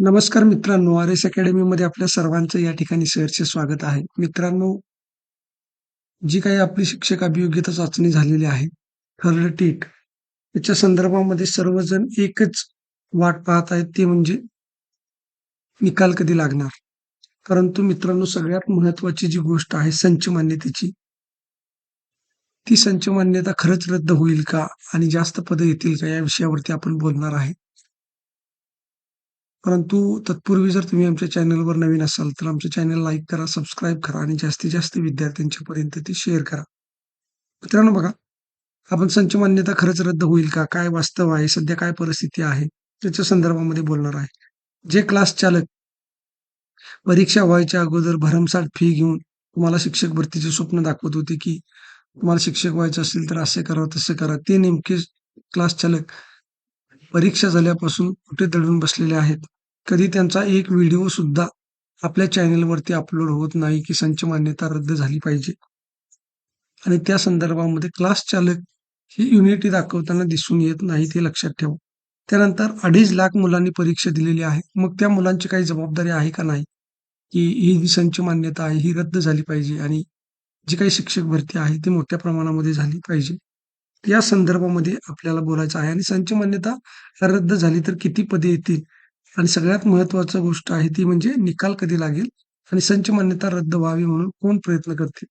नमस्कार मित्रांनो R S अकॅडमीमध्ये आपल्या सर्वांचं या ठिकाणी सहर्ष स्वागत आहे. मित्रांनो जी काही आपली शिक्षक अभियोग्यता चाचणी झालेली आहे थर्ड टीट त्याच्या संदर्भामध्ये सर्वजण एकच वाट पाहत आहेत ते म्हणजे निकाल कधी लागणार? परंतु मित्रांनो सगळ्यात महत्वाची जी गोष्ट आहे संच मान्यतेची. ती संच मान्यता खरंच रद्द होईल का? आणि जास्त पद येतील का? या विषयावरती आपण बोलणार आहे. परंतु तत्पूर्वी जर तुम्ही आमच्या चॅनलवर नवीन असाल तर आमच्या चॅनल लाईक करा सबस्क्राईब करा आणि जास्तीत जास्त विद्यार्थ्यांच्या पर्यंत ते शेअर करा. मित्रांनो बघा आपण संच मान्यता खरंच रद्द होईल का? काय वास्तव आहे? सध्या काय परिस्थिती आहे? त्याच्या संदर्भामध्ये बोलणार आहे. जे क्लास चालक परीक्षा व्हायच्या अगोदर भरमसाठ फी घेऊन तुम्हाला शिक्षक भरतीचे स्वप्न दाखवत होते की तुम्हाला शिक्षक व्हायचं असेल तर असे करा तसे करा. ते नेमके क्लास चालक परीक्षा झाल्यापासून कुठे दडून बसलेले आहेत? कधी त्यांचा एक व्हिडिओ सुद्धा आपल्या चॅनेलवरती अपलोड होत नाही की संच मान्यता रद्द झाली पाहिजे? आणि त्या संदर्भामध्ये क्लास चालक ही युनिटी दाखवताना दिसून येत नाही ते लक्षात ठेवा. त्यानंतर अडीच लाख मुलांनी परीक्षा दिलेली आहे. मग त्या मुलांची काही जबाबदारी आहे का नाही? की ही जी संच मान्यता आहे ही रद्द झाली पाहिजे आणि जी काही शिक्षक भरती आहे ती मोठ्या प्रमाणामध्ये झाली पाहिजे. या संदर्भामध्ये आपल्याला बोलायचं आहे. आणि संच मान्यता रद्द झाली तर किती पदे येतील? आणि सगळ्यात महत्वाची गोष्ट आहे ती म्हणजे निकाल कधी लागेल? आणि संच मान्यता रद्द व्हावी म्हणून कोण प्रयत्न करतील?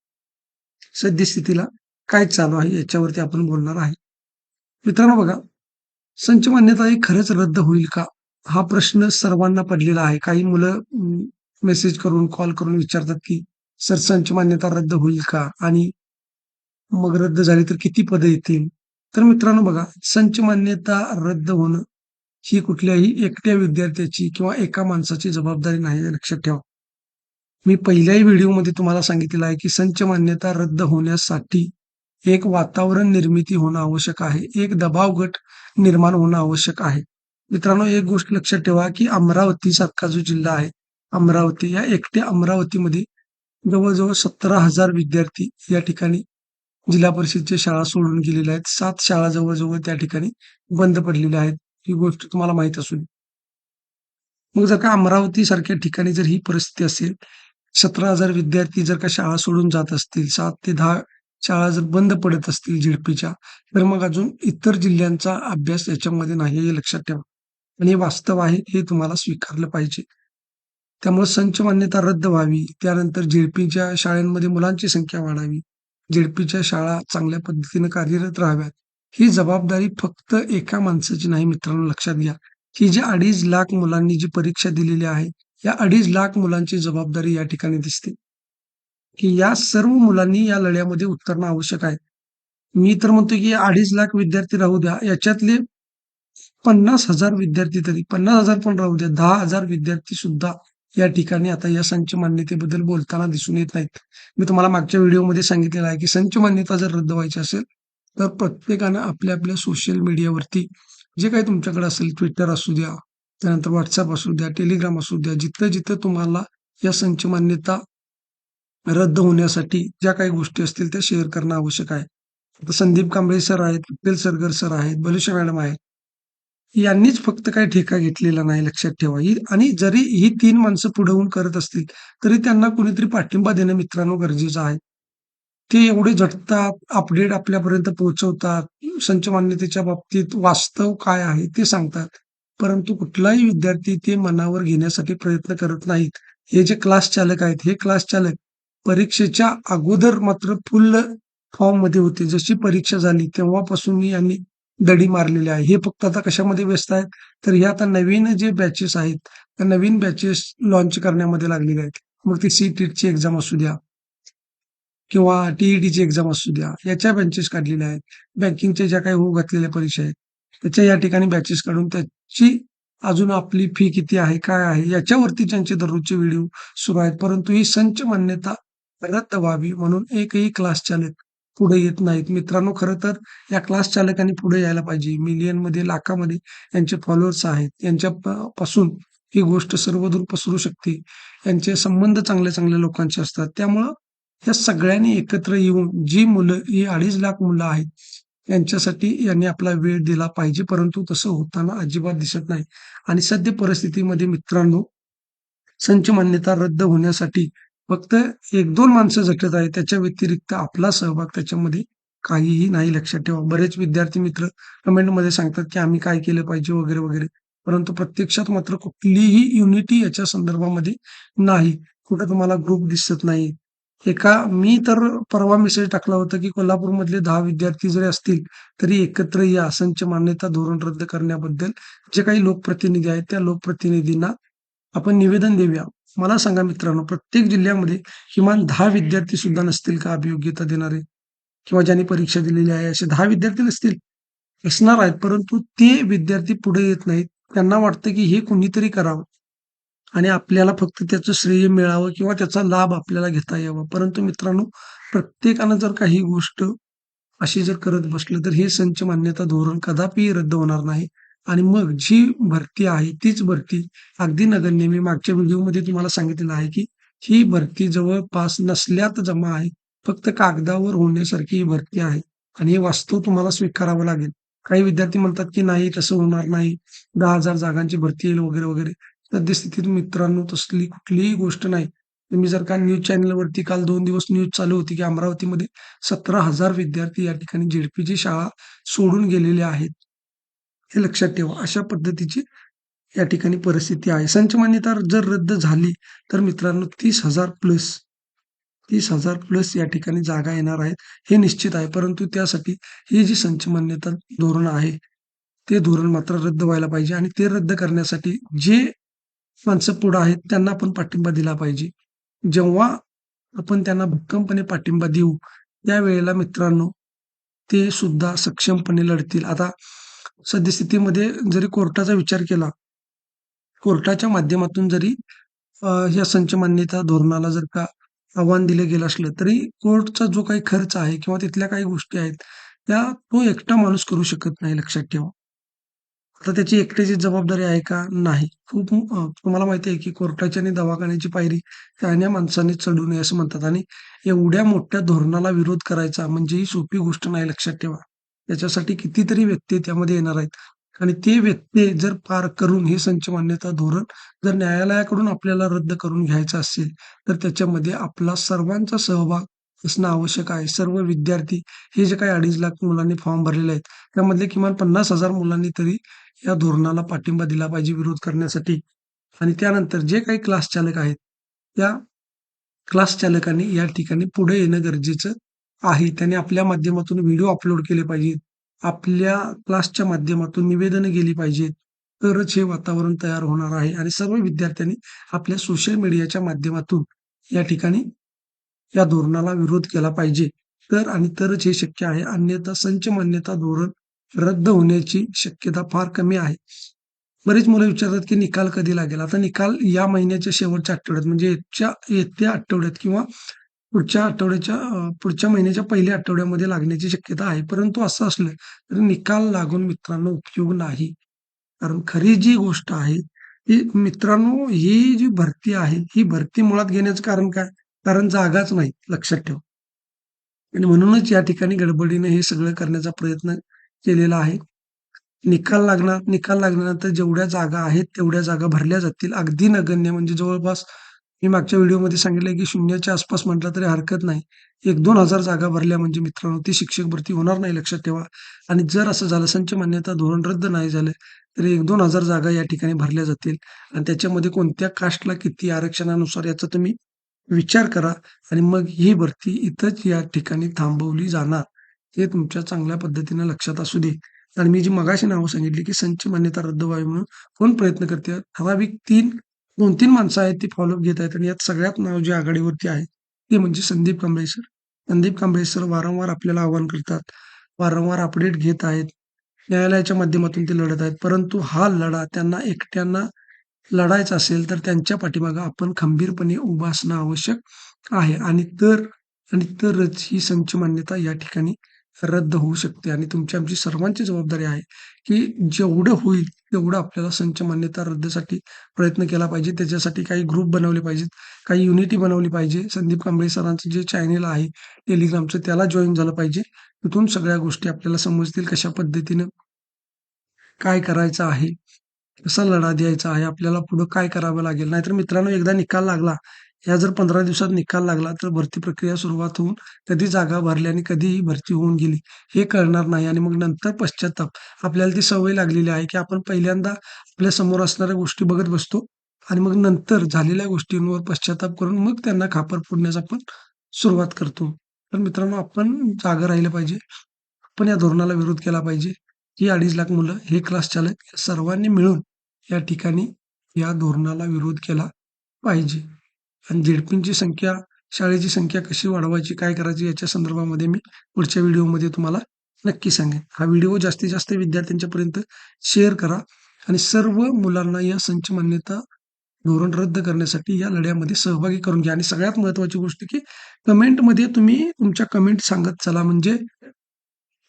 सद्यस्थितीला काय चालू आहे याच्यावरती आपण बोलणार आहे. मित्रांनो बघा संच मान्यता ही खरंच रद्द होईल का? हा प्रश्न सर्वांना पडलेला आहे. काही मुलं मेसेज करून कॉल करून विचारतात की सर संच मान्यता रद्द होईल का? आणि मग रद्द झाली तर किती पदं येतील? तर मित्रांनो बघा संच मान्यता रद्द होणं ही कुठल्याही एकट्या विद्यार्थ्याची किंवा एका माणसाची जबाबदारी नाही लक्षात ठेवा. मी पहिल्याही व्हिडिओमध्ये तुम्हाला सांगितलेलं आहे की संच मान्यता रद्द होण्यासाठी एक वातावरण निर्मिती होणं आवश्यक आहे एक दबाव गट निर्माण होणं आवश्यक आहे. मित्रांनो एक गोष्ट लक्षात ठेवा की अमरावती सारखा जो जिल्हा आहे अमरावती या एकट्या अमरावतीमध्ये जवळजवळ सतरा हजार विद्यार्थी या ठिकाणी जिल्हा परिषदच्या शाळा सोडून गेलेल्या आहेत. सात शाळा जवळजवळ त्या ठिकाणी बंद पडलेल्या आहेत. ही गोष्ट तुम्हाला माहीत असून मग जर का अमरावती सारख्या ठिकाणी जर ही परिस्थिती असेल सतरा हजार विद्यार्थी जर का शाळा सोडून जात असतील सात ते दहा शाळा जर बंद पडत असतील झिडपीच्या तर मग अजून इतर जिल्ह्यांचा अभ्यास याच्यामध्ये नाही हे लक्षात ठेवा. आणि हे वास्तव आहे हे तुम्हाला स्वीकारलं पाहिजे. त्यामुळे संच मान्यता रद्द व्हावी. त्यानंतर झेडपीच्या शाळांमध्ये मुलांची संख्या वाढावी. झेडपीच्या शाळा चांगल्या पद्धतीने कार्यरत राहाव्यात. ही जबाबदारी फक्त एका माणसाची नाही मित्रांनो लक्षात घ्या. की जे अडीच लाख मुलांनी जी परीक्षा दिलेली आहे या अडीच लाख मुलांची जबाबदारी या ठिकाणी दिसते. की या सर्व मुलांनी या लढ्यामध्ये उतरणं आवश्यक आहे. मी तर म्हणतो की अडीच लाख विद्यार्थी राहू द्या. याच्यातले पन्नास हजार विद्यार्थी तरी पन्नास हजार पण राहू द्या. दहा हजार विद्यार्थी सुद्धा या ठिकाणी आता या संच मान्यतेबद्दल बोलताना दिसून येत नाहीत. मी तुम्हाला मागच्या व्हिडिओमध्ये सांगितलेलं आहे की संच मान्यता जर रद्द व्हायची असेल तर प्रत्येकानं आपल्या आपल्या सोशल मीडियावरती जे काही तुमच्याकडे असेल ट्विटर असू द्या त्यानंतर व्हॉट्सअप असू द्या टेलिग्राम असू द्या जिथं जिथं तुम्हाला या संच मान्यता रद्द होण्यासाठी ज्या काही गोष्टी असतील त्या शेअर करणं आवश्यक आहे. संदीप कांबळे सर आहेत विठ्ठल सरगर सर आहेत बलुशा मॅडम आहेत. यांनीच फक्त काही ठेका घेतलेला नाही लक्षात ठेवा. ही आणि जरी ही तीन माणसं पुढे होऊन करत असतील तरी त्यांना कुणीतरी पाठिंबा देणं मित्रांनो गरजेचं आहे. ते एवढे झटतात अपडेट आपल्यापर्यंत पोहोचवतात संच मान्यतेच्या बाबतीत वास्तव काय आहे ते सांगतात. परंतु कुठलाही विद्यार्थी ते मनावर घेण्यासाठी प्रयत्न करत नाहीत. हे जे क्लास चालक आहेत हे क्लास चालक परीक्षेच्या अगोदर मात्र फुल फॉर्ममध्ये होते. जशी परीक्षा झाली तेव्हापासून यांनी दडी मारलेली आहे. हे फक्त आता कशामध्ये व्यस्त आहेत? तर हे आता नवीन जे बॅचेस आहेत त्या नवीन बॅचेस लॉन्च करण्यामध्ये लागलेले आहेत. मग ती सी ची एक्झाम असू द्या किंवा टीईटीची एक्झाम असू द्या याच्या बँचेस काढलेल्या आहेत. बँकिंगच्या ज्या काही होऊ घातलेल्या परीक्षा आहेत त्याच्या या ठिकाणी बॅचेस काढून त्याची अजून आपली फी किती आहे काय आहे याच्यावरती त्यांचे दररोजचे व्हिडिओ सुरू आहेत. परंतु ही संच मान्यता रद्द व्हावी म्हणून एकही क्लास चालत पुढे येत नाहीत. मित्रांनो खरं तर या क्लास चालकांनी पुढे यायला पाहिजे. मिलियनमध्ये लाखामध्ये यांचे फॉलोअर्स आहेत. यांच्या पासून ही गोष्ट सर्वदूर पसरू शकते. यांचे संबंध चांगल्या चांगल्या लोकांचे असतात. त्यामुळं या सगळ्यांनी एकत्र येऊन जी मुलं ही अडीच लाख मुलं आहेत यांच्यासाठी यांनी आपला वेळ दिला पाहिजे. परंतु तसं होताना अजिबात दिसत नाही. आणि सद्य परिस्थितीमध्ये मित्रांनो, संच मान्यता रद्द होण्यासाठी फक्त 1-2 माणसं झटत आहेत. त्याच्या व्यतिरिक्त आपला सहभाग त्याच्यामध्ये काहीही नाही लक्षात ठेवा. बरेच विद्यार्थी मित्र कमेंटमध्ये सांगतात, की आम्ही काय केलं पाहिजे वगैरे, वगैरे. परंतु प्रत्यक्षात मात्र कुठलीही युनिटी याच्या संदर्भामध्ये नाही. कुठं तुम्हाला ग्रुप दिसत नाही. एका मी तर परवा मेसेज टाकला होता, की कोल्हापूरमधले दहा विद्यार्थी जरी असतील, तरी एकत्र या आसनची मान्यता धोरण रद्द करण्याबद्दल जे काही लोकप्रतिनिधी आहेत, त्या लोकप्रतिनिधींना आपण निवेदन देऊया. मला सांगा मित्रांनो, प्रत्येक जिल्ह्यामध्ये किमान दहा विद्यार्थी सुद्धा नसतील का अभियोग्यता देणारे? किंवा ज्यांनी परीक्षा दिलेली आहे, असे दहा विद्यार्थी नसतील? असणार आहेत, परंतु ते विद्यार्थी पुढे येत नाहीत. त्यांना वाटतं, की हे कुणीतरी करावं आणि आपल्याला फक्त त्याचं श्रेय मिळावं किंवा त्याचा लाभ आपल्याला घेता यावा. परंतु मित्रांनो, प्रत्येकानं जर काही गोष्ट अशी जर करत बसलं, तर हे संच मान्यता धोरण कदापि रद्द होणार नाही आणि मग जी भरती आहे, तीच भरती अगदी नगण्य मी मागच्या व्हिडिओमध्ये तुम्हाला सांगितलेलं आहे, की ही भरती जवळपास नसल्यात जमा आहे. फक्त कागदावर होण्यासारखी ही भरती आहे आणि हे वास्तव तुम्हाला स्वीकारावं लागेल. काही विद्यार्थी म्हणतात, की नाही तसं होणार नाही. दहा हजार जागांची भरती येईल वगैरे, वगैरे. सद्यस्थितीत मित्रांनो तसली कुठलीही गोष्ट नाही. तुम्ही जर का न्यूज चॅनलवरती काल दोन दिवस न्यूज चालू होती, की अमरावतीमध्ये सतरा हजार विद्यार्थी या ठिकाणी जेडपीची शाळा सोडून गेलेले आहेत. हे लक्षात ठेवा. अशा पद्धतीची या ठिकाणी परिस्थिती आहे. संच मान्यता जर रद्द झाली, तर मित्रांनो तीस हजार प्लस तीस हजार प्लस या ठिकाणी जागा येणार आहेत. हे निश्चित आहे. परंतु त्यासाठी ही जी संच मान्यता धोरण आहे, ते धोरण मात्र रद्द व्हायला पाहिजे आणि ते रद्द करण्यासाठी जे माणसं पुढं आहेत, त्यांना आपण पाठिंबा दिला पाहिजे. जेव्हा आपण त्यांना भक्कमपणे पाठिंबा देऊ, त्यावेळेला मित्रांनो, ते सुद्धा सक्षमपणे लढतील. आता सद्यस्थितीमध्ये जरी कोर्टाचा विचार केला, कोर्टाच्या माध्यमातून जरी या संच मान्यता धोरणाला जर का आव्हान दिलं गेलं असलं, तरी कोर्टचा जो काही खर्च आहे किंवा तिथल्या काही गोष्टी आहेत, त्या तो एकटा माणूस करू शकत नाही लक्षात ठेवा. आता त्याची एकट्याची जबाबदारी आहे का? नाही. खूप तुम्हाला माहिती आहे, की कोर्टाची आणि दवाखान्याची पायरी शहाण्या माणसाने चढू नये असं म्हणतात आणि एवढ्या मोठ्या धोरणाला विरोध करायचा म्हणजे ही सोपी गोष्ट नाही लक्षात ठेवा. त्याच्यासाठी कितीतरी व्यत्यय त्यामध्ये येणार आहेत आणि ते व्यत्यय जर पार करून हे संच मान्यता धोरण जर न्यायालयाकडून आपल्याला रद्द करून घ्यायचं असेल, तर त्याच्यामध्ये आपला सर्वांचा सहभाग असणं आवश्यक आहे. सर्व विद्यार्थी हे जे काही 2.5 लाख मुलांनी फॉर्म भरलेले आहेत, त्यामधले किमान 50,000 मुलांनी तरी या धोरणाला पाठिंबा दिला पाहिजे विरोध करण्यासाठी आणि त्यानंतर जे काही क्लास चालक आहेत, त्या क्लास चालकांनी या ठिकाणी पुढे येणं गरजेचं आहे. त्याने आपल्या माध्यमातून व्हिडिओ अपलोड केले पाहिजेत. आपल्या क्लासच्या माध्यमातून निवेदनं गेली पाहिजेत. तरच हे वातावरण तयार होणार आहे आणि सर्व विद्यार्थ्यांनी आपल्या सोशल मीडियाच्या माध्यमातून या ठिकाणी या धोरणाला विरोध केला पाहिजे. तर आणि तरच हे शक्य आहे. अन्यथा संच मान्यता धोरण रद्द होण्याची शक्यता फार कमी आहे. बरीच मुलं विचारतात, की निकाल कधी लागेल? आता निकाल या महिन्याच्या शेवटच्या आठवड्यात म्हणजे येत्या येत्या आठवड्यात किंवा पुढच्या आठवड्याच्या अ, पुढच्या महिन्याच्या पहिल्या आठवड्यामध्ये लागण्याची शक्यता आहे. परंतु असं असलं तरी निकाल लागून मित्रांनो उपयोग नाही. कारण खरी जी गोष्ट आहे, ती मित्रांनो ही जी भरती आहे, ही भरती मुळात घेण्याचं कारण काय? कारण जागाच नाही लक्षात ठेवा. आणि म्हणूनच या ठिकाणी गडबडीने हे सगळं करण्याचा प्रयत्न केलेला आहे. निकाल लागणार, निकाल लागल्यानंतर जेवढ्या जागा आहेत, तेवढ्या जागा भरल्या जातील. अगदी नगण्य म्हणजे जवळपास मी मागच्या व्हिडिओमध्ये सांगितलंय, की शून्याच्या आसपास म्हटलं तरी हरकत नाही. 1-2 हजार जागा भरल्या म्हणजे मित्रांनो ती शिक्षक भरती होणार नाही लक्षात ठेवा. आणि जर असं झालं संच मान्यता धोरण रद्द नाही झालं, तर 1-2 हजार जागा या ठिकाणी भरल्या जातील आणि त्याच्यामध्ये कोणत्या कास्टला किती आरक्षणानुसार याचा तुम्ही विचार करा आणि मग ही भरती इथंच या ठिकाणी थांबवली जाणार. हे तुमच्या चांगल्या पद्धतीने लक्षात असू दे. आणि मी जी मगाशी नावं सांगितली, की संच मान्यता रद्द व्हावी म्हणून कोण प्रयत्न करते? ठराविक तीन 3 2-3 माणसं आहेत ती फॉलोअप घेत आहेत आणि यात सगळ्यात नाव जे आघाडीवरती आहे, ते म्हणजे संदीप कांबळे सर. संदीप कांबळे सर वारंवार आपल्याला आवाहन करतात, वारंवार अपडेट घेत आहेत. न्यायालयाच्या माध्यमातून ते लढत आहेत. परंतु हा लढा त्यांना एकट्यांना लढायचा असेल, तर त्यांच्या पाठीमागं आपण खंबीरपणे उभा असणं आवश्यक आहे आणि तर आणि तरच ही संच मान्यता या ठिकाणी रद्द होऊ शकते आणि तुमची आमची सर्वांची जबाबदारी आहे, की जेवढं होईल तेवढं आपल्याला संच मान्यता रद्दसाठी प्रयत्न केला पाहिजे. त्याच्यासाठी काही ग्रुप बनवले पाहिजेत, काही युनिटी बनवली पाहिजे. संदीप कांबळे सरांचं जे चॅनेल आहे टेलिग्रामचं त्याला जॉईन झालं पाहिजे. तिथून सगळ्या गोष्टी आपल्याला समजतील कशा पद्धतीनं काय करायचं आहे, कसा लढा द्यायचा आहे, आपल्याला पुढं काय करावं लागेल. नाहीतर मित्रांनो एकदा निकाल लागला, या जर 15 दिवसात निकाल लागला तर भरती प्रक्रिया सुरुवात होऊन कधी जागा भरल्या आणि कधीही भरती होऊन गेली हे कळणार नाही आणि मग नंतर पश्चात्ताप. आपल्याला ती सवय लागलेली आहे, की आपण पहिल्यांदा आपल्यासमोर असणाऱ्या गोष्टी बघत बसतो आणि मग नंतर झालेल्या गोष्टींवर पश्चात्ताप करून मग त्यांना खापर फोडण्यास आपण सुरुवात करतो. तर मित्रांनो आपण जागा राहिलं पाहिजे. आपण या धोरणाला विरोध केला पाहिजे. ही 2.5 लाख मुलं, हे क्लास चालक सर्वांनी मिळून या ठिकाणी या धोरणाला विरोध केला पाहिजे. आणि झेडपींची संख्या, शाळेची संख्या कशी वाढवायची, काय करायची याच्या संदर्भामध्ये मी पुढच्या व्हिडिओमध्ये तुम्हाला नक्की सांगेन. हा व्हिडिओ जास्तीत जास्त विद्यार्थ्यांच्यापर्यंत शेअर करा आणि सर्व मुलांना या संच मान्यता धोरण रद्द करण्यासाठी या लढ्यामध्ये सहभागी करून घ्या आणि सगळ्यात महत्त्वाची गोष्ट, की कमेंटमध्ये तुम्ही तुमच्या कमेंट सांगत चला. म्हणजे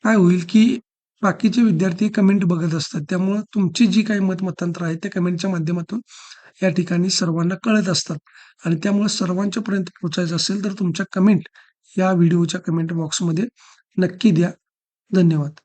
काय होईल, की बाकीचे विद्यार्थी कमेंट बघत असतात. त्यामुळं तुमची जी काही मत-मतांतर आहेत, त्या कमेंटच्या माध्यमातून या ठिकाणी सर्वांना कळत असतात आणि त्यामुळे सर्वांच्या पर्यंत पोहोचायचं असेल, तर तुमच्या कमेंट या व्हिडिओच्या कमेंट बॉक्समध्ये नक्की द्या. धन्यवाद.